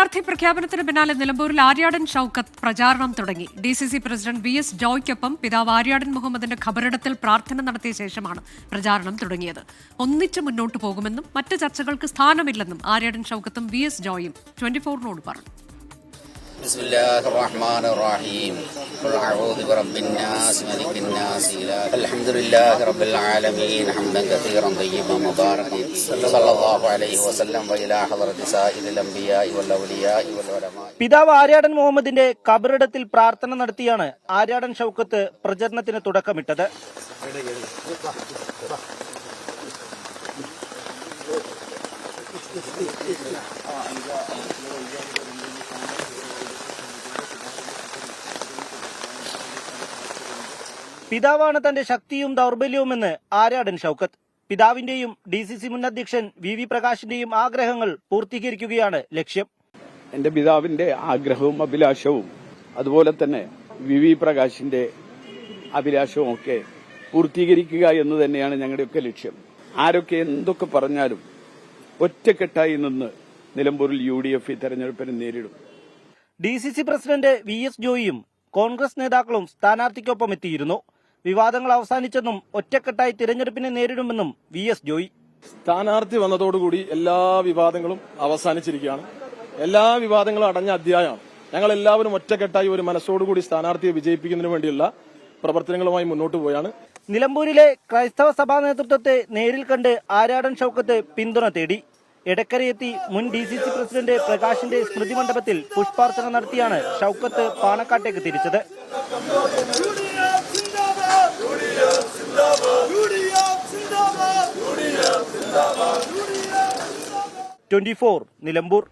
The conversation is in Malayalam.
സ്ഥാനാർത്ഥി പ്രഖ്യാപനത്തിന് പിന്നാലെ നിലമ്പൂരിൽ ആര്യാടൻ ഷൌക്കത്ത് പ്രചാരണം തുടങ്ങി. D C C president V S ജോയ്ക്കൊപ്പം പിതാവ് ആര്യാടൻ മുഹമ്മദിന്റെ ഖബറിടത്തിൽ പ്രാർത്ഥന നടത്തിയ ശേഷമാണ് പ്രചാരണം തുടങ്ങിയത്. ഒന്നിച്ച് മുന്നോട്ട് പോകുമെന്നും മറ്റ് ചർച്ചകൾക്ക് സ്ഥാനമില്ലെന്നും ആര്യാടൻ ഷൌക്കത്തും വി എസ് ജോയും ട്വന്റി ഫോറിനോട് പറഞ്ഞു. بسم الله الرحمن الرحيم قل أعوذ برب الناس ملك الناس إله الحمد لله رب العالمين حمدا كثيرا طيبا مباركا فيه. صلى الله عليه وسلم وإلى حضرة سائر الأنبياء والأولياء والعلماء പിതാവ് ആര്യാടൻ മുഹമ്മദിന്റെ കബറിടത്തിൽ പ്രാർത്ഥന നടത്തിയാണ് ആര്യാടൻ ഷൗക്കത്ത് പ്രചരണത്തിന് തുടക്കമിട്ടത് പിതാവാണ് തന്റെ ശക്തിയും ദൗർബല്യവുമെന്ന് ആര്യാടൻ ഷൌക്കത്ത്. പിതാവിന്റെയും ഡി സി സി മുൻ അധ്യക്ഷൻ വി വി പ്രകാശിന്റെയും ആഗ്രഹങ്ങൾ പൂർത്തീകരിക്കുകയാണ് ലക്ഷ്യം. എന്റെ പിതാവിന്റെ ആഗ്രഹവും അഭിലാഷവും അതുപോലെ തന്നെ വി വി പ്രകാശിന്റെ അഭിലാഷവും ഒക്കെ പൂർത്തീകരിക്കുക എന്ന് തന്നെയാണ് ഞങ്ങളുടെയൊക്കെ ലക്ഷ്യം. ആരൊക്കെ എന്തൊക്കെ പറഞ്ഞാലും ഒറ്റക്കെട്ടായി നിന്ന് നിലമ്പൂരിൽ യു ഡി എഫ് ഈ തെരഞ്ഞെടുപ്പിനെ നേരിടും. D C C president V S ജോയിയും Congress നേതാക്കളും സ്ഥാനാർത്ഥിക്കൊപ്പം എത്തിയിരുന്നു. വിവാദങ്ങൾ അവസാനിച്ചെന്നും ഒറ്റക്കെട്ടായി തിരഞ്ഞെടുപ്പിനെ നേരിടുമെന്നും വി എസ് ജോയി. സ്ഥാനാർത്ഥി വന്നതോടുകൂടി എല്ലാ വിവാദങ്ങളും അവസാനിച്ചിരിക്കുകയാണ്. എല്ലാ വിവാദങ്ങളും അടഞ്ഞ അധ്യായമാണ്. ഞങ്ങൾ എല്ലാവരും ഒറ്റക്കെട്ടായി ഒരു മനസ്സോടുകൂടി സ്ഥാനാർത്ഥിയെ വിജയിപ്പിക്കുന്നതിന് വേണ്ടിയുള്ള പ്രവർത്തനങ്ങളുമായി മുന്നോട്ട് പോയാണ്. നിലമ്പൂരിലെ ക്രൈസ്തവ സഭാ നേതൃത്വത്തെ നേരിൽ കണ്ട് ആരാടൻ ഷൌക്കത്ത് പിന്തുണ തേടി. എടക്കരയെത്തി മുൻ ഡി സി സി പ്രസിഡന്റ് പ്രകാശിന്റെ സ്മൃതി മണ്ഡപത്തിൽ പുഷ്പാർച്ചന നടത്തിയാണ് ഷൌക്കത്ത് പാണക്കാട്ടേക്ക് തിരിച്ചത്. Twenty four Nilambur.